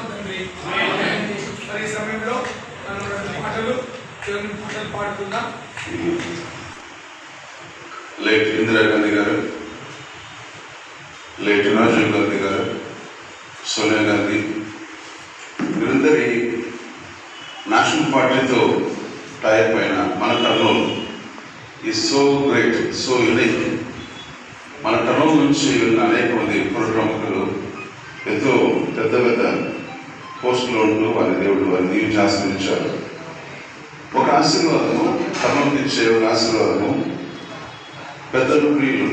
నమ్మకం తండ్రి మరి సమయంలో మనం రెండు పాటలు దేవుని పాటలు పాడుకుందాం. లేట్ ఇందిరాగాంధీ గారు లేట్ రాజీవ్ గాంధీ గారు సోనియా గాంధీ వీరందరి నేషనల్ పార్టీతో టైప్ అయిన మన కర్నూలు ఈ సో గ్రేట్ సో యునిక్ మన కర్నూలు నుంచి ఉన్న అనేక మంది పురప్రముఖులు ఎంతో పెద్ద పెద్ద పోస్టులో ఉంటూ వారి దేవుడు వారిని దీవించి ఆశీర్వించారు ఒక ఆశీర్వాదము కర్నూలు ఇచ్చే ఒక ఆశీర్వాదము పెద్దలు ప్రియులు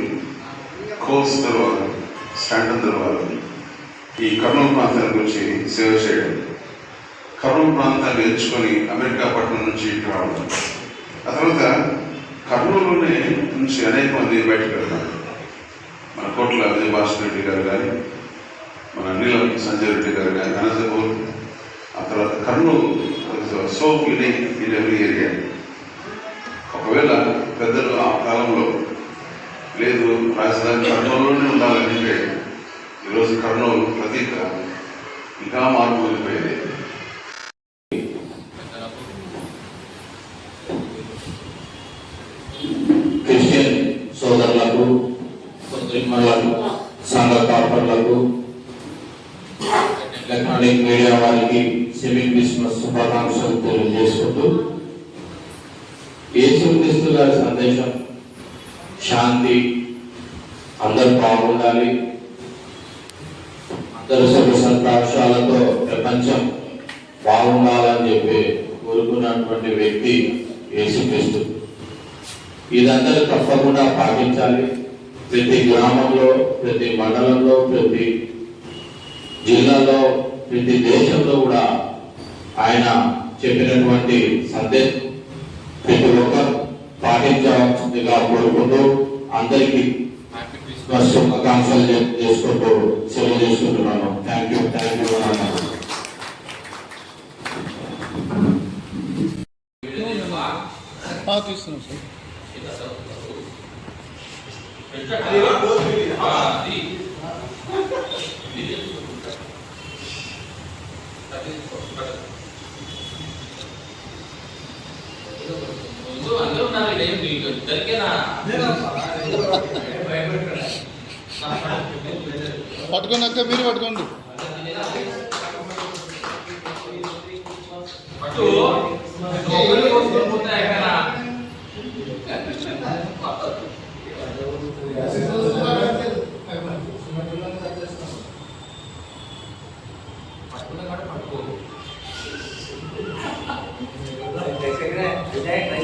కోర్స్ తర్వాత స్టాండర్డ్ తర్వాత ఈ కర్నూలు ప్రాంతానికి వచ్చి సేవ చేయడం. కర్నూలు ప్రాంతాన్ని ఎంచుకొని అమెరికా పట్టణం నుంచి ఇటు రావడం. ఆ తర్వాత కర్నూలులోనే నుంచి అనేక మంది బయటకు వెళ్తారు. మన కోట్ల విజయ భాస్కర్ రెడ్డి గారు కానీ మన సంజయ్ రెడ్డి గారు కానీ అనంతపూర్ ఆ తర్వాత Kurnool so clinic in every area. ఒకవేళ పెద్దలు ఆ కాలంలో లేదు రాజధాని కర్నూలులోనే ఉండాలంటే ఈరోజు కర్నూలు ప్రతీక ఇంకా మార్పు వెళ్ళిపోయేది క్రిస్టియన్ సోదరులకు సంఘ కార్పర్లకు ఎలక్ట్రానిక్ మీడియా వారికి సెమీ క్రిస్మస్ శుభాకాంక్షలు తెలియజేసుకుంటూ యేసుక్రీస్తు గారి సందేశం శాంతి అందరూ బాగుండాలి. అందరూ సుఖ సంతోషాలతో ప్రపంచం బాగుండాలని చెప్పి కోరుకున్నటువంటి వ్యక్తి యేసుక్రీస్తు ఇదందరూ తప్పకుండా పాటించాలి. ప్రతి గ్రామంలో ప్రతి మండలంలో ప్రతి జిల్లాలో ప్రతి దేశంలో కూడా ఆయన చెప్పినటువంటి సందేశం ప్రతి ఒక్కరు పాటించవలసిందిగా కోరుకుంటూ అందరికీ శుభాకాంక్షలు చేసుకుంటూ సేవ చేసుకుంటున్నాను. థ్యాంక్ యూ థ్యాంక్ యూ అన్నాను అందరూ ఉన్నారు ఇక్కడ ఏం మీకు ఇద్దరికేనా పట్టుకోండి అక్క మీరు పట్టుకోండి. పట్టు.